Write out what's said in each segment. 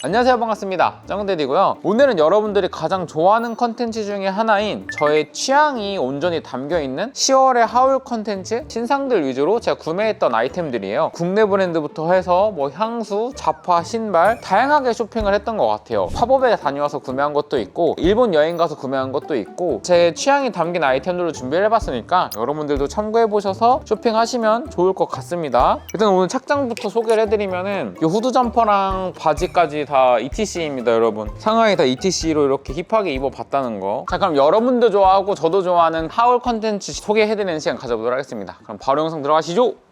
안녕하세요. 반갑습니다. 짱대디고요. 오늘은 여러분들이 가장 좋아하는 컨텐츠 중에 하나인 저의 취향이 온전히 담겨있는 10월의 하울 컨텐츠 신상들 위주로 제가 구매했던 아이템들이에요. 국내 브랜드부터 해서 뭐 향수, 잡화, 신발 다양하게 쇼핑을 했던 것 같아요. 팝업에 다녀와서 구매한 것도 있고 일본 여행 가서 구매한 것도 있고 제 취향이 담긴 아이템들로 준비를 해봤으니까 여러분들도 참고해보셔서 쇼핑하시면 좋을 것 같습니다. 일단 오늘 착장부터 소개를 해드리면 은 이 후드 점퍼랑 바지까지 다 ETC입니다 여러분. 상하이 다 ETC로 이렇게 힙하게 입어봤다는 거자 그럼 여러분도 좋아하고 저도 좋아하는 하울 컨텐츠 소개해드리는 시간 가져보도록 하겠습니다. 그럼 바로 영상 들어가시죠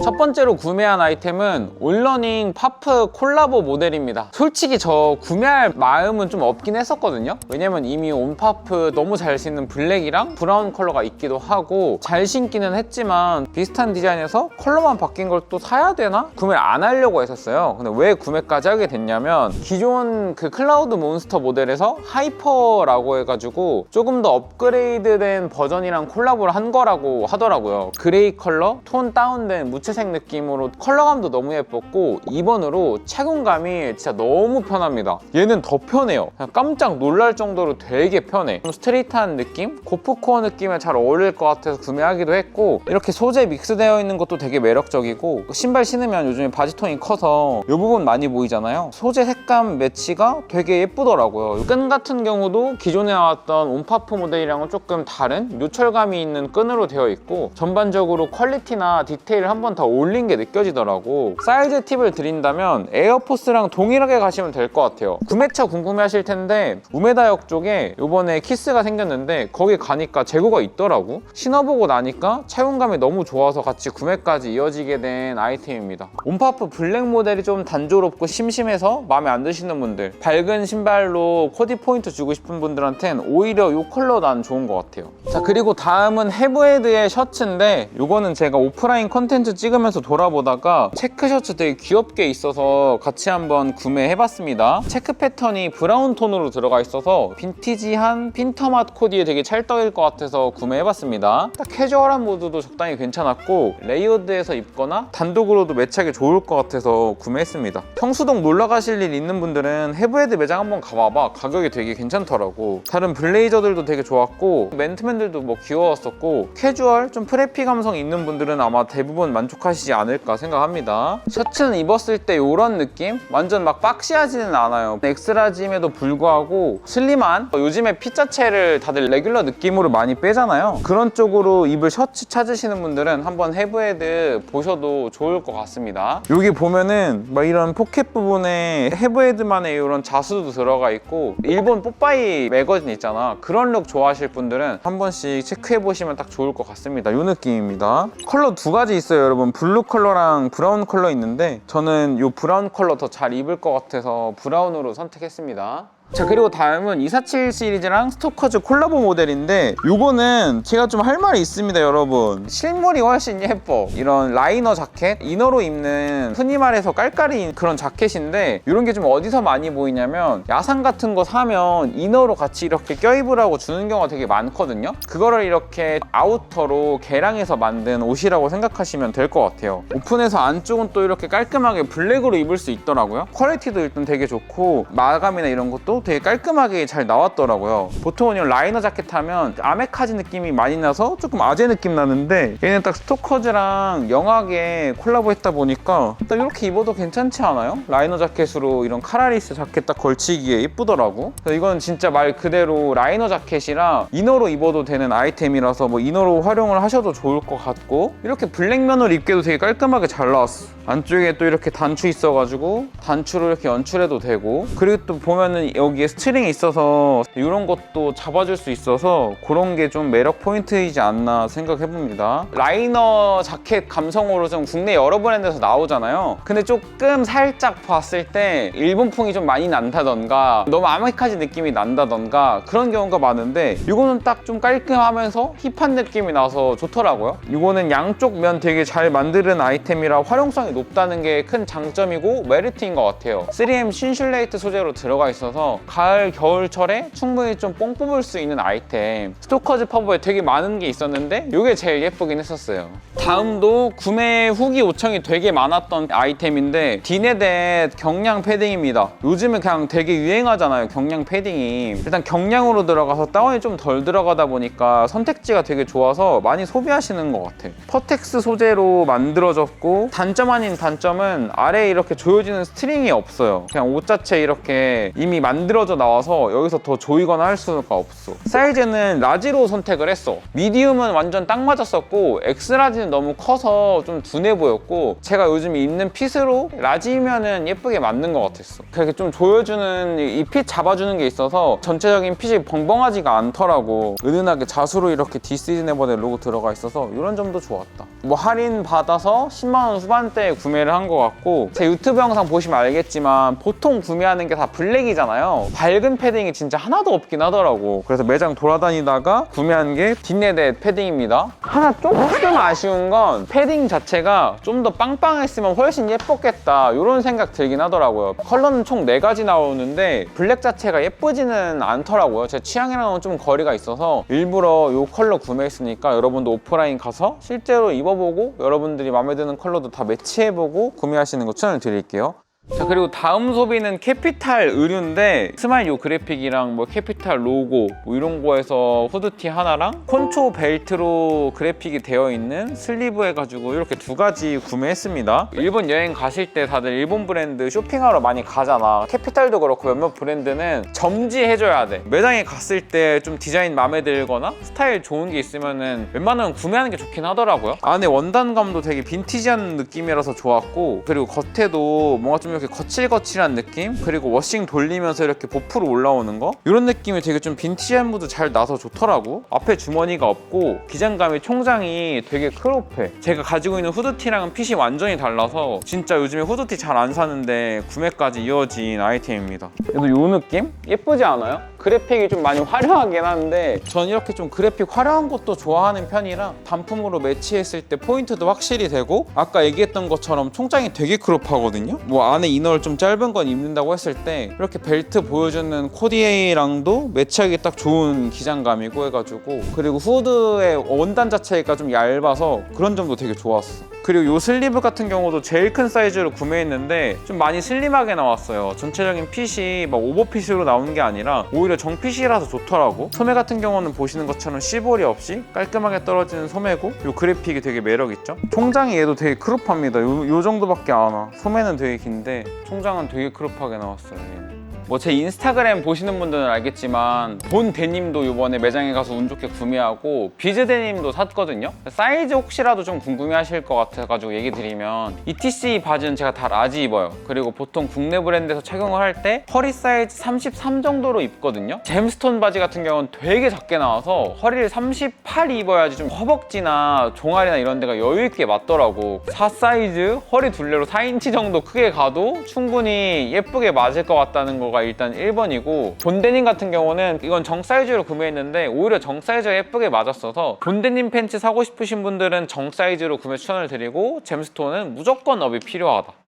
첫 번째로 구매한 아이템은 올러닝 파프 콜라보 모델입니다. 솔직히 저 구매할 마음은 좀 없긴 했었거든요. 왜냐면 이미 온파프 너무 잘 신는 블랙이랑 브라운 컬러가 있기도 하고 잘 신기는 했지만 비슷한 디자인에서 컬러만 바뀐 걸 또 사야 되나? 구매를 안 하려고 했었어요. 근데 왜 구매까지 하게 됐냐면 기존 그 클라우드 몬스터 모델에서 하이퍼라고 해가지고 조금 더 업그레이드된 버전이랑 콜라보를 한 거라고 하더라고요. 그레이 컬러, 톤 다운된 무 채색 느낌으로 컬러감도 너무 예뻤고 2번으로 착용감이 진짜 너무 편합니다. 얘는 더 편해요. 깜짝 놀랄 정도로 되게 편해. 좀 스트레이트한 느낌? 고프코어 느낌에 잘 어울릴 것 같아서 구매하기도 했고 이렇게 소재 믹스되어 있는 것도 되게 매력적이고 신발 신으면 요즘에 바지통이 커서 이 부분 많이 보이잖아요. 소재 색감 매치가 되게 예쁘더라고요. 끈 같은 경우도 기존에 나왔던 온파프 모델이랑은 조금 다른 요철감이 있는 끈으로 되어 있고 전반적으로 퀄리티나 디테일 한번 더 올린 게 느껴지더라고. 사이즈 팁을 드린다면 에어포스랑 동일하게 가시면 될 것 같아요. 구매처 궁금해 하실 텐데 우메다역 쪽에 이번에 키스가 생겼는데 거기 가니까 재고가 있더라고. 신어보고 나니까 착용감이 너무 좋아서 같이 구매까지 이어지게 된 아이템입니다. 온파프 블랙 모델이 좀 단조롭고 심심해서 마음에 안 드시는 분들 밝은 신발로 코디 포인트 주고 싶은 분들한텐 오히려 이 컬러 난 좋은 것 같아요. 자 그리고 다음은 헤브헤드의 셔츠인데 이거는 제가 오프라인 컨텐츠 찍으면서 돌아보다가 체크 셔츠 되게 귀엽게 있어서 같이 한번 구매해봤습니다. 체크 패턴이 브라운 톤으로 들어가 있어서 빈티지한 핀터 맛 코디에 되게 찰떡일 것 같아서 구매해봤습니다. 딱 캐주얼한 모드도 적당히 괜찮았고 레이어드해서 입거나 단독으로도 매치하기 좋을 것 같아서 구매했습니다. 성수동 놀러 가실 일 있는 분들은 헤브헤드 매장 한번 가봐봐. 가격이 되게 괜찮더라고. 다른 블레이저들도 되게 좋았고 맨투맨들도 뭐 귀여웠었고 캐주얼 좀 프레피 감성 있는 분들은 아마 대부분 만족하시지 않을까 생각합니다. 셔츠는 입었을 때 이런 느낌? 완전 막 박시하지는 않아요. 엑스라짐에도 불구하고 슬림한 요즘에 핏 자체를 다들 레귤러 느낌으로 많이 빼잖아요. 그런 쪽으로 입을 셔츠 찾으시는 분들은 한번 헤브헤드 보셔도 좋을 것 같습니다. 여기 보면은 막 이런 포켓 부분에 헤브헤드만의 이런 자수도 들어가 있고 일본 뽀빠이 매거진 있잖아. 그런 룩 좋아하실 분들은 한 번씩 체크해 보시면 딱 좋을 것 같습니다. 이 느낌입니다. 컬러 두 가지 있어요, 여러분. 블루 컬러랑 브라운 컬러 있는데 저는 이 브라운 컬러 더 잘 입을 것 같아서 브라운으로 선택했습니다. 자 그리고 다음은 247 시리즈랑 스토커즈 콜라보 모델인데 요거는 제가 좀 할 말이 있습니다 여러분. 실물이 훨씬 예뻐. 이런 라이너 자켓 이너로 입는 흔히 말해서 깔깔이 그런 자켓인데 이런 게 좀 어디서 많이 보이냐면 야상 같은 거 사면 이너로 같이 이렇게 껴입으라고 주는 경우가 되게 많거든요. 그거를 이렇게 아우터로 개량해서 만든 옷이라고 생각하시면 될 것 같아요. 오픈해서 안쪽은 또 이렇게 깔끔하게 블랙으로 입을 수 있더라고요. 퀄리티도 일단 되게 좋고 마감이나 이런 것도 되게 깔끔하게 잘 나왔더라고요. 보통은 이런 라이너 자켓 하면 아메카지 느낌이 많이 나서 조금 아재 느낌 나는데 얘는 딱 스토커즈랑 영하게 콜라보 했다 보니까 딱 이렇게 입어도 괜찮지 않아요? 라이너 자켓으로 이런 카라리스 자켓 딱 걸치기에 예쁘더라고. 그래서 이건 진짜 말 그대로 라이너 자켓이라 이너로 입어도 되는 아이템이라서 뭐 이너로 활용을 하셔도 좋을 것 같고 이렇게 블랙면으로 입기도 되게 깔끔하게 잘 나왔어. 안쪽에 또 이렇게 단추 있어가지고 단추로 이렇게 연출해도 되고 그리고 또 보면은 여기에 스트링이 있어서 이런 것도 잡아줄 수 있어서 그런 게 좀 매력 포인트이지 않나 생각해봅니다. 라이너 자켓 감성으로 좀 국내 여러 브랜드에서 나오잖아요. 근데 조금 살짝 봤을 때 일본풍이 좀 많이 난다던가 너무 아메카지 느낌이 난다던가 그런 경우가 많은데 이거는 딱 좀 깔끔하면서 힙한 느낌이 나서 좋더라고요. 이거는 양쪽 면 되게 잘 만드는 아이템이라 활용성이 활용도가 높다는 게 큰 장점이고 메리트인 것 같아요. 3M 신슐레이트 소재로 들어가 있어서 가을 겨울철에 충분히 좀 뽕 뽑을 수 있는 아이템. 스토커즈 퍼버에 되게 많은 게 있었는데 이게 제일 예쁘긴 했었어요. 다음도 구매 후기 요청이 되게 많았던 아이템인데 디네댓 경량 패딩입니다. 요즘은 그냥 되게 유행하잖아요 경량 패딩이. 일단 경량으로 들어가서 다운이 좀 덜 들어가다 보니까 선택지가 되게 좋아서 많이 소비하시는 것 같아요. 퍼텍스 소재로 만들어졌고 단점 아닌 단점은 아래에 이렇게 조여지는 스트링이 없어요. 그냥 옷 자체 이렇게 이미 만들어져 나와서 여기서 더 조이거나 할 수가 없어. 사이즈는 라지로 선택을 했어. 미디움은 완전 딱 맞았었고 엑스라지는 너무 커서 좀 둔해 보였고 제가 요즘 입는 핏으로 라지면은 예쁘게 맞는 것 같았어. 그렇게 좀 조여주는 이 핏 잡아주는 게 있어서 전체적인 핏이 벙벙하지가 않더라고. 은은하게 자수로 이렇게 디시즈네버의 로고 들어가 있어서 이런 점도 좋았다. 뭐 할인 받아서 10만원 후반대에 구매를 한 것 같고 제 유튜브 영상 보시면 알겠지만 보통 구매하는 게 다 블랙이잖아요. 밝은 패딩이 진짜 하나도 없긴 하더라고. 그래서 매장 돌아다니다가 구매한 게 딘네댓 패딩입니다. 하나 조금 아쉬운 건 패딩 자체가 좀 더 빵빵했으면 훨씬 예뻤겠다. 이런 생각 들긴 하더라고요. 컬러는 총 4가지 나오는데 블랙 자체가 예쁘지는 않더라고요. 제 취향이랑은 좀 거리가 있어서 일부러 이 컬러 구매했으니까 여러분도 오프라인 가서 실제로 입어보고 여러분들이 마음에 드는 컬러도 다 매치 해보고 구매하시는 거 추천을 드릴게요 자 그리고 다음 소비는 캐피탈 의류인데 스마일 요 그래픽이랑 뭐 캐피탈 로고 뭐 이런 거에서 후드티 하나랑 콘초 벨트로 그래픽이 되어 있는 슬리브 해가지고 이렇게 두 가지 구매했습니다. 일본 여행 가실 때 다들 일본 브랜드 쇼핑하러 많이 가잖아. 캐피탈도 그렇고 몇몇 브랜드는 점지해줘야 돼. 매장에 갔을 때 좀 디자인 마음에 들거나 스타일 좋은 게 있으면은 웬만하면 구매하는 게 좋긴 하더라고요. 안에 원단감도 되게 빈티지한 느낌이라서 좋았고 그리고 겉에도 뭔가 좀 이렇게 거칠거칠한 느낌? 그리고 워싱 돌리면서 이렇게 보프로 올라오는 거? 이런 느낌이 되게 좀 빈티지한 무드 잘 나서 좋더라고. 앞에 주머니가 없고 기장감이 총장이 되게 크롭해. 제가 가지고 있는 후드티랑은 핏이 완전히 달라서 진짜 요즘에 후드티 잘 안 사는데 구매까지 이어진 아이템입니다. 그래도 요 느낌? 예쁘지 않아요? 그래픽이 좀 많이 화려하긴 한데 전 이렇게 좀 그래픽 화려한 것도 좋아하는 편이라 단품으로 매치했을 때 포인트도 확실히 되고 아까 얘기했던 것처럼 총장이 되게 크롭하거든요? 뭐 안에 이너를 좀 짧은 건 입는다고 했을 때 이렇게 벨트 보여주는 코디에이랑도 매치하기 딱 좋은 기장감이고 해가지고 그리고 후드의 원단 자체가 좀 얇아서 그런 점도 되게 좋았어 그리고 요 슬리브 같은 경우도 제일 큰 사이즈로 구매했는데 좀 많이 슬림하게 나왔어요. 전체적인 핏이 막 오버핏으로 나오는 게 아니라 오히려 정핏이라서 좋더라고. 소매 같은 경우는 보시는 것처럼 시볼이 없이 깔끔하게 떨어지는 소매고 요 그래픽이 되게 매력있죠? 총장이 얘도 되게 크롭합니다. 요, 요 정도밖에 안 와. 소매는 되게 긴데 총장은 되게 크롭하게 나왔어요 얘는. 뭐 제 인스타그램 보시는 분들은 알겠지만 본 데님도 이번에 매장에 가서 운 좋게 구매하고 비즈 데님도 샀거든요. 사이즈 혹시라도 좀 궁금해 하실 것 같아가지고 얘기 드리면 ETC 바지는 제가 다 라지 입어요. 그리고 보통 국내 브랜드에서 착용을 할 때 허리 사이즈 33 정도로 입거든요. 잼스톤 바지 같은 경우는 되게 작게 나와서 허리를 38 입어야지 좀 허벅지나 종아리나 이런 데가 여유 있게 맞더라고. 4 사이즈 허리 둘레로 4인치 정도 크게 가도 충분히 예쁘게 맞을 것 같다는 거가 일단 1번이고 본데님 같은 경우는 이건 정 사이즈로 구매했는데 오히려 정 사이즈가 예쁘게 맞았어서 본데님 팬츠 사고 싶으신 분들은 정 사이즈로 구매 추천을 드리고 잼스톤은 무조건 업이 필요하다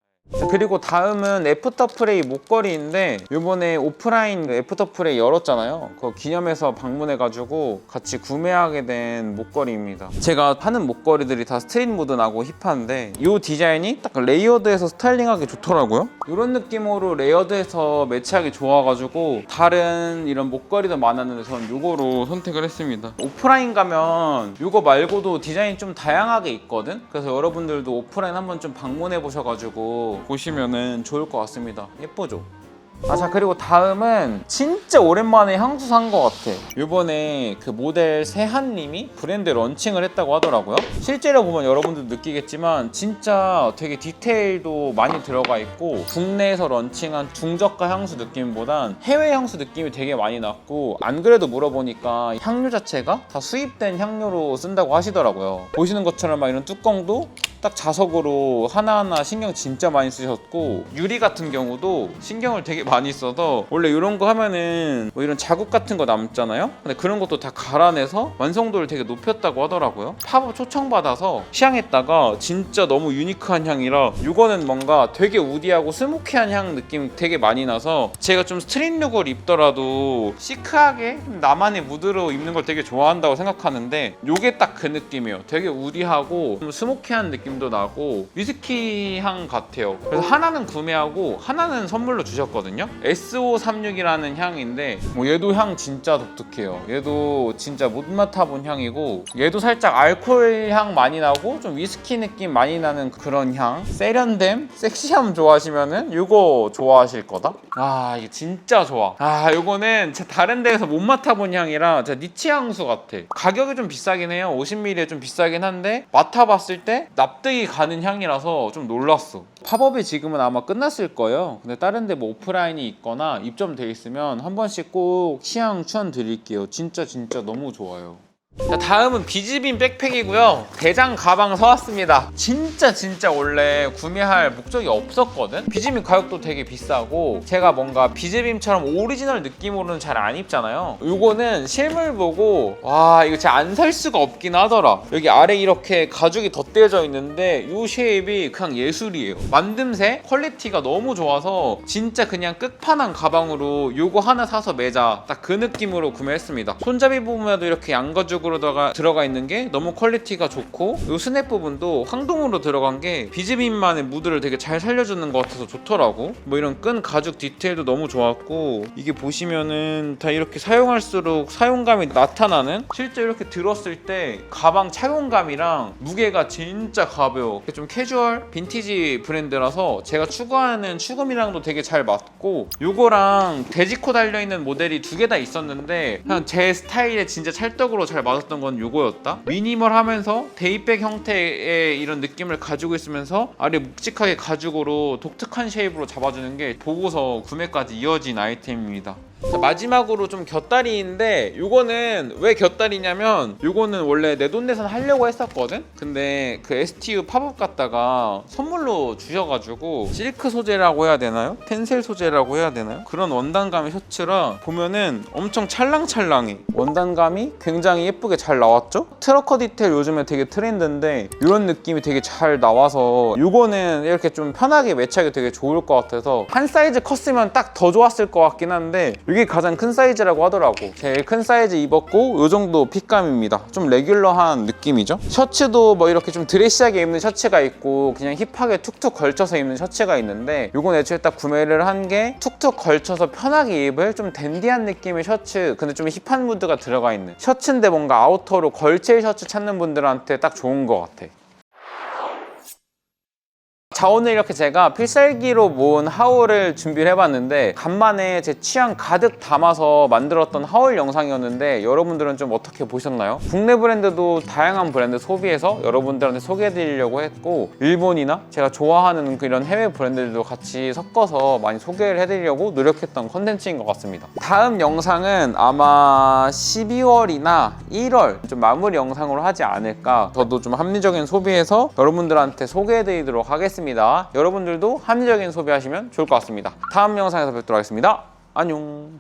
그리고 다음은 애프터 프레이 목걸이인데 이번에 오프라인 애프터 프레이 열었잖아요. 그 기념해서 방문해가지고 같이 구매하게 된 목걸이입니다. 제가 하는 목걸이들이 다 스트릿 모드 나고 힙한데 이 디자인이 딱 레이어드해서 스타일링하기 좋더라고요. 이런 느낌으로 레이어드해서 매치하기 좋아가지고 다른 이런 목걸이도 많았는데 저는 이거로 선택을 했습니다. 오프라인 가면 이거 말고도 디자인이 좀 다양하게 있거든? 그래서 여러분들도 오프라인 한번 좀 방문해 보셔가지고 보시면은 좋을 것 같습니다 예쁘죠? 아, 자, 그리고 다음은 진짜 오랜만에 향수 산 것 같아. 이번에 그 모델 세한님이 브랜드 런칭을 했다고 하더라고요. 실제로 보면 여러분들 느끼겠지만 진짜 되게 디테일도 많이 들어가 있고 국내에서 런칭한 중저가 향수 느낌보단 해외 향수 느낌이 되게 많이 났고 안 그래도 물어보니까 향료 자체가 다 수입된 향료로 쓴다고 하시더라고요. 보시는 것처럼 막 이런 뚜껑도 딱 자석으로 하나하나 신경 진짜 많이 쓰셨고 유리 같은 경우도 신경을 되게 많이 써서 원래 이런 거 하면은 뭐 이런 자국 같은 거 남잖아요. 근데 그런 것도 다 갈아내서 완성도를 되게 높였다고 하더라고요. 팝업 초청받아서 시향했다가 진짜 너무 유니크한 향이라 이거는 뭔가 되게 우디하고 스모키한 향 느낌 되게 많이 나서 제가 좀 스트릿 룩을 입더라도 시크하게 좀 나만의 무드로 입는 걸 되게 좋아한다고 생각하는데 이게 딱 그 느낌이에요. 되게 우디하고 좀 스모키한 느낌 도 나고 위스키 향 같아요. 그래서 하나는 구매하고 하나는 선물로 주셨거든요. SO36이라는 향인데 뭐 얘도 향 진짜 독특해요. 얘도 진짜 못 맡아본 향이고 얘도 살짝 알코올 향 많이 나고 좀 위스키 느낌 많이 나는 그런 향. 세련됨, 섹시함 좋아하시면은 이거 좋아하실 거다. 아 이게 진짜 좋아. 아 이거는 제 다른 데에서 못 맡아본 향이라 제 니치 향수 같아. 가격이 좀 비싸긴 해요. 50ml에 좀 비싸긴 한데 맡아봤을 때 납득이 가는 향이라서 좀 놀랐어. 팝업이 지금은 아마 끝났을 거예요. 근데 다른 데 뭐 오프라인이 있거나 입점돼 있으면 한 번씩 꼭 시향 추천 드릴게요. 진짜 진짜 너무 좋아요. 자, 다음은 비즈빔 백팩이고요. 대장 가방 사왔습니다. 진짜 진짜 원래 구매할 목적이 없었거든. 비즈빔 가격도 되게 비싸고 제가 뭔가 비즈빔처럼 오리지널 느낌으로는 잘 안 입잖아요. 이거는 실물 보고 와 이거 진짜 안 살 수가 없긴 하더라. 여기 아래 이렇게 가죽이 덧대져 있는데 이 쉐입이 그냥 예술이에요. 만듦새 퀄리티가 너무 좋아서 진짜 그냥 끝판왕 가방으로 요거 하나 사서 매자 딱 그 느낌으로 구매했습니다. 손잡이 부분에도 이렇게 양가죽 으로 들어가, 있는 게 너무 퀄리티가 좋고 요 스냅 부분도 황동으로 들어간 게 비즈빔만의 무드를 되게 잘 살려주는 것 같아서 좋더라고. 뭐 이런 끈 가죽 디테일도 너무 좋았고 이게 보시면은 다 이렇게 사용할수록 사용감이 나타나는 실제 이렇게 들었을 때 가방 착용감이랑 무게가 진짜 가벼워. 좀 캐주얼 빈티지 브랜드라서 제가 추구하는 추금이랑도 되게 잘 맞고 요거랑 돼지코 달려 있는 모델이 두 개 다 있었는데 그냥 제 스타일에 진짜 찰떡으로 잘 맞 았던 건 요거였다. 미니멀 하면서 데이백 형태의 이런 느낌을 가지고 있으면서 아래 묵직하게 가죽으로 독특한 쉐입으로 잡아주는 게 보고서 구매까지 이어진 아이템입니다. 자, 마지막으로 좀 곁다리인데 요거는 왜 곁다리냐면 요거는 원래 내돈내산 하려고 했었거든 근데 그 STU 팝업 갔다가 선물로 주셔가지고 실크 소재라고 해야 되나요? 텐셀 소재라고 해야 되나요? 그런 원단감의 셔츠라 보면은 엄청 찰랑찰랑해 원단감이 굉장히 예쁘게 잘 나왔죠? 트러커 디테일 요즘에 되게 트렌드인데 이런 느낌이 되게 잘 나와서 요거는 이렇게 좀 편하게 매치하기 되게 좋을 것 같아서 한 사이즈 컸으면 딱 더 좋았을 것 같긴 한데 이게 가장 큰 사이즈라고 하더라고. 제일 큰 사이즈 입었고 요 정도 핏감입니다. 좀 레귤러한 느낌이죠? 셔츠도 뭐 이렇게 좀 드레시하게 입는 셔츠가 있고 그냥 힙하게 툭툭 걸쳐서 입는 셔츠가 있는데 요건 애초에 딱 구매를 한 게 툭툭 걸쳐서 편하게 입을 좀 댄디한 느낌의 셔츠 근데 좀 힙한 무드가 들어가 있는. 셔츠인데 뭔가 아우터로 걸칠 셔츠 찾는 분들한테 딱 좋은 것 같아 자 오늘 이렇게 제가 필살기로 모은 하울을 준비를 해봤는데 간만에 제 취향 가득 담아서 만들었던 하울 영상이었는데 여러분들은 좀 어떻게 보셨나요? 국내 브랜드도 다양한 브랜드 소비해서 여러분들한테 소개해드리려고 했고 일본이나 제가 좋아하는 그런 해외 브랜드들도 같이 섞어서 많이 소개를 해드리려고 노력했던 컨텐츠인 것 같습니다. 다음 영상은 아마 12월이나 1월 좀 마무리 영상으로 하지 않을까. 저도 좀 합리적인 소비해서 여러분들한테 소개해드리도록 하겠 습니다. 여러분들도 합리적인 소비하시면 좋을 것 같습니다. 다음 영상에서 뵙도록 하겠습니다. 안녕